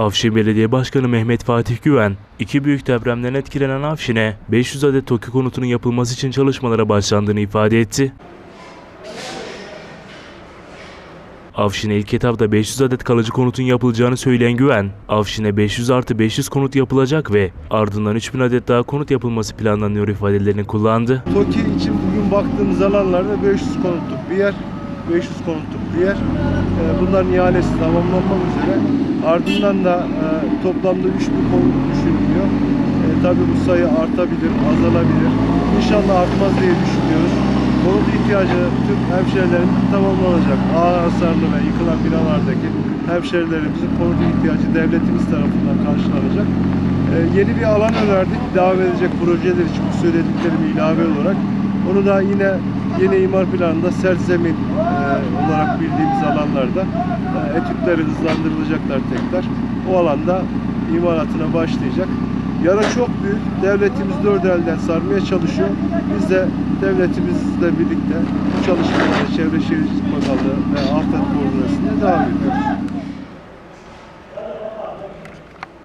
Afşin Belediye Başkanı Mehmet Fatih Güven, iki büyük depremden etkilenen Afşin'e 500 adet TOKİ konutunun yapılması için çalışmalara başlandığını ifade etti. Afşin'e ilk etapta 500 adet kalıcı konutun yapılacağını söyleyen Güven, Afşin'e 500 artı 500 konut yapılacak ve ardından 3000 adet daha konut yapılması planlanıyor ifadelerini kullandı. TOKİ için bugün baktığımız alanlarda 500 konutluk bir yer, 500 konutluk bir yer. Ee, Bunların ihalesi tamamlanmak üzere. Ardından da e, toplamda 3000 konut düşünülüyor. E, tabii bu sayı artabilir, azalabilir. İnşallah artmaz diye düşünüyoruz. Konut ihtiyacı tüm hemşehrilerimizin tamamlanacak. Ağır hasarlı ve yıkılan binalardaki hemşehrilerimizin konut ihtiyacı devletimiz tarafından karşılanacak. Ee, yeni bir alan önerdik. Devam edecek projeler için bu söylediklerimi ilave olarak. Onu da yine yeni imar planında sert zemin e, olarak bildiğimiz alanlarda e, etütleri hızlandırılacaklar tekrar. O alanda imalatına başlayacak. Yara çok büyük. Devletimiz dört elden sarmaya çalışıyor. Biz de devletimizle birlikte bu çalışmalara Çevre Şehircilik Bakanlığı ve Afet Koordinası'na devam ediyoruz.